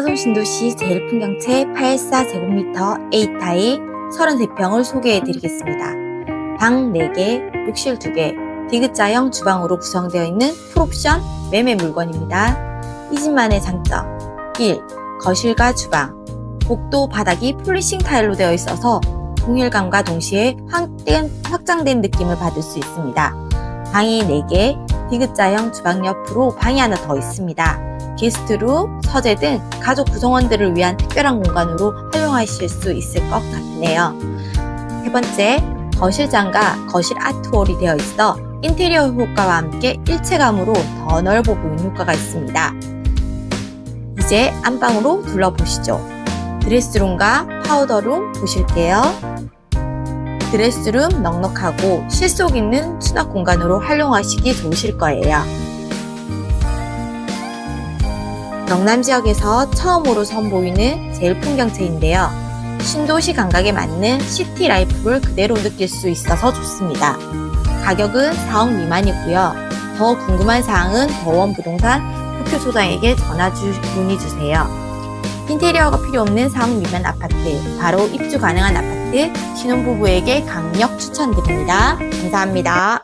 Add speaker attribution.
Speaker 1: 하동 신도시 제일풍경채 84제곱미터 A타입 33평을 소개해 드리겠습니다. 방 4개, 욕실 2개, 디귿자형 주방으로 구성되어 있는 풀옵션 매매 물건입니다. 이 집만의 장점 1. 거실과 주방 복도 바닥이 폴리싱 타일로 되어 있어서 통일감과 동시에 확장된 느낌을 받을 수 있습니다. 방이 4개, 디귿자형 주방 옆으로 방이 하나 더 있습니다. 게스트룸, 서재 등 가족 구성원들을 위한 특별한 공간으로 활용하실 수 있을 것 같네요. 세 번째, 거실장과 거실 아트홀이 되어 있어 인테리어 효과와 함께 일체감으로 더 넓어 보이는 효과가 있습니다. 이제 안방으로 둘러보시죠. 드레스룸과 파우더룸 보실게요. 드레스룸 넉넉하고 실속 있는 수납 공간으로 활용하시기 좋으실 거예요. 경남 지역에서 처음으로 선보이는 제일 풍경채인데요. 신도시 감각에 맞는 시티 라이프를 그대로 느낄 수 있어서 좋습니다. 가격은 4억 미만이고요. 더 궁금한 사항은 더원 부동산 흑표소장에게 전화 주, 문의 주세요. 인테리어가 필요 없는 4억 미만 아파트, 바로 입주 가능한 아파트, 신혼부부에게 강력 추천드립니다. 감사합니다.